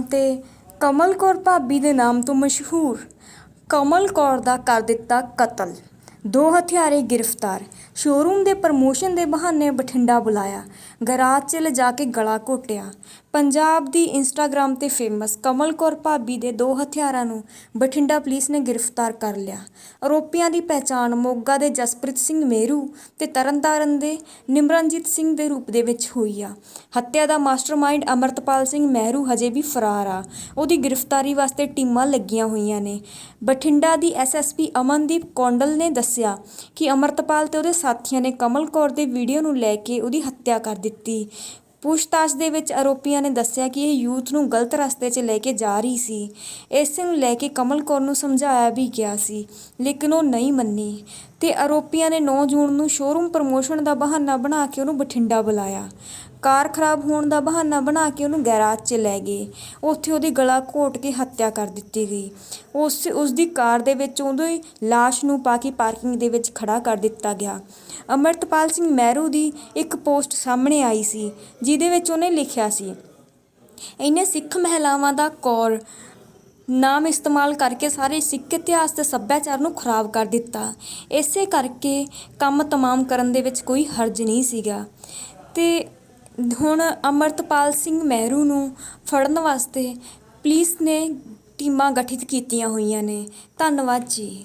ਤੇ ਕਮਲ ਕੌਰ ਭਾਬੀ ਦੇ ਨਾਮ ਤੋਂ ਮਸ਼ਹੂਰ ਕਮਲ ਕੌਰ ਦਾ ਕਰ ਦਿੱਤਾ ਕਤਲ। ਦੋ ਹਥਿਆਰੇ ਗ੍ਰਿਫਤਾਰ। ਸ਼ੋਰੂਮ ਦੇ ਪ੍ਰਮੋਸ਼ਨ ਦੇ ਬਹਾਨੇ ਬਠਿੰਡਾ ਬੁਲਾਇਆ। ਗਰਾਜ 'ਚ ਲਿਜਾ ਕੇ ਗਲਾ ਘੋਟਿਆ। ਪੰਜਾਬ ਦੀ ਇੰਸਟਾਗ੍ਰਾਮ ਤੇ ਫੇਮਸ ਕਮਲ ਕੌਰ ਭਾਬੀ ਦੇ ਦੋ ਹਥਿਆਰਾਂ ਨੂੰ ਬਠਿੰਡਾ ਪੁਲਿਸ ਨੇ ਗ੍ਰਿਫਤਾਰ ਕਰ ਲਿਆ। ਆਰੋਪੀਆਂ ਦੀ ਪਹਿਚਾਣ ਮੋਗਾ ਦੇ ਜਸਪ੍ਰੀਤ ਸਿੰਘ ਮੇਰੂ ਤੇ ਤਰਨਤਾਰਨ ਦੇ ਨਿਮਰਨਜੀਤ ਸਿੰਘ ਦੇ ਰੂਪ ਦੇ ਵਿੱਚ ਹੋਈ ਆ। ਹੱਤਿਆ ਦਾ ਮਾਸਟਰਮਾਈਂਡ ਅਮਰਤਪਾਲ ਸਿੰਘ ਮਹਿਰੂ ਹਜੇ ਵੀ ਫਰਾਰ ਆ। ਉਹਦੀ ਗ੍ਰਿਫਤਾਰੀ ਵਾਸਤੇ ਟੀਮਾਂ ਲੱਗੀਆਂ ਹੋਈਆਂ ਨੇ। ਬਠਿੰਡਾ ਦੀ ਐਸਐਸਪੀ ਅਮਨਦੀਪ ਕੌਂਡਲ ਨੇ ਦੱਸਿਆ ਕਿ ਅਮਰਤਪਾਲ ਤੇ ਉਹਦੇ ਸਾਥੀਆਂ ਨੇ ਕਮਲ ਕੌਰ ਦੇ ਵੀਡੀਓ ਨੂੰ ਲੈ ਕੇ ਉਹਦੀ ਹੱਤਿਆ ਕਰ ਦਿੱਤੀ। ਪੁੱਛਤਾਛ ਦੇ ਵਿੱਚ ਆਰੋਪੀਆਂ ਨੇ ਦੱਸਿਆ ਕਿ ਇਹ ਯੂਥ ਨੂੰ ਗਲਤ ਰਸਤੇ 'ਚ ਲੈ ਕੇ ਜਾ ਰਹੀ ਸੀ। ਇਸ ਨੂੰ ਲੈ ਕੇ ਕਮਲ ਕੌਰ ਨੂੰ ਸਮਝਾਇਆ ਵੀ ਗਿਆ ਸੀ, ਲੇਕਿਨ ਉਹ ਨਹੀਂ ਮੰਨੀ। ਤੇ ਆਰੋਪੀਆਂ ਨੇ 9 ਜੂਨ ਨੂੰ ਸ਼ੋਰੂਮ ਪ੍ਰਮੋਸ਼ਨ ਦਾ ਬਹਾਨਾ ਬਣਾ ਕੇ ਉਹਨੂੰ ਬਠਿੰਡਾ ਬੁਲਾਇਆ। ਕਾਰ ਖਰਾਬ ਹੋਣ ਦਾ ਬਹਾਨਾ ਬਣਾ ਕੇ ਉਹਨੂੰ ਗੈਰਾਜ 'ਚ ਲੈ ਗਏ। ਉੱਥੇ ਉਹਦੀ ਗਲਾ ਘੋਟ ਕੇ ਹੱਤਿਆ ਕਰ ਦਿੱਤੀ ਗਈ। ਉਸ ਉਸ ਦੀ ਕਾਰ ਦੇ ਵਿੱਚ ਉਹਦੀ ਲਾਸ਼ ਨੂੰ ਪਾ ਕੇ ਪਾਰਕਿੰਗ ਦੇ ਵਿੱਚ ਖੜਾ ਕਰ ਦਿੱਤਾ ਗਿਆ। ਅਮਰਤਪਾਲ ਸਿੰਘ ਮਹਿਰੂ ਦੀ ਇੱਕ ਪੋਸਟ ਸਾਹਮਣੇ ਆਈ ਸੀ, ਜਿਹਦੇ ਵਿੱਚ ਉਹਨੇ ਲਿਖਿਆ ਸੀ, ਇਹਨੇ ਸਿੱਖ ਮਹਿਲਾਵਾਂ ਦਾ ਕੌਰ ਨਾਮ ਇਸਤੇਮਾਲ ਕਰਕੇ ਸਾਰੇ ਸਿੱਖ ਇਤਿਹਾਸ ਤੇ ਸੱਭਿਆਚਾਰ ਨੂੰ ਖਰਾਬ ਕਰ ਦਿੱਤਾ। ਇਸੇ ਕਰਕੇ ਕੰਮ ਤਮਾਮ ਕਰਨ ਦੇ ਵਿੱਚ ਕੋਈ ਹਰਜ ਨਹੀਂ ਸੀਗਾ। ਤੇ ਹੁਣ ਅਮਰਤਪਾਲ ਸਿੰਘ ਮਹਿਰੂ ਨੂੰ ਫੜਨ ਵਾਸਤੇ ਪੁਲਿਸ ਨੇ ਟੀਮਾਂ ਗਠਿਤ ਕੀਤੀਆਂ ਹੋਈਆਂ ਨੇ। ਧੰਨਵਾਦ ਜੀ।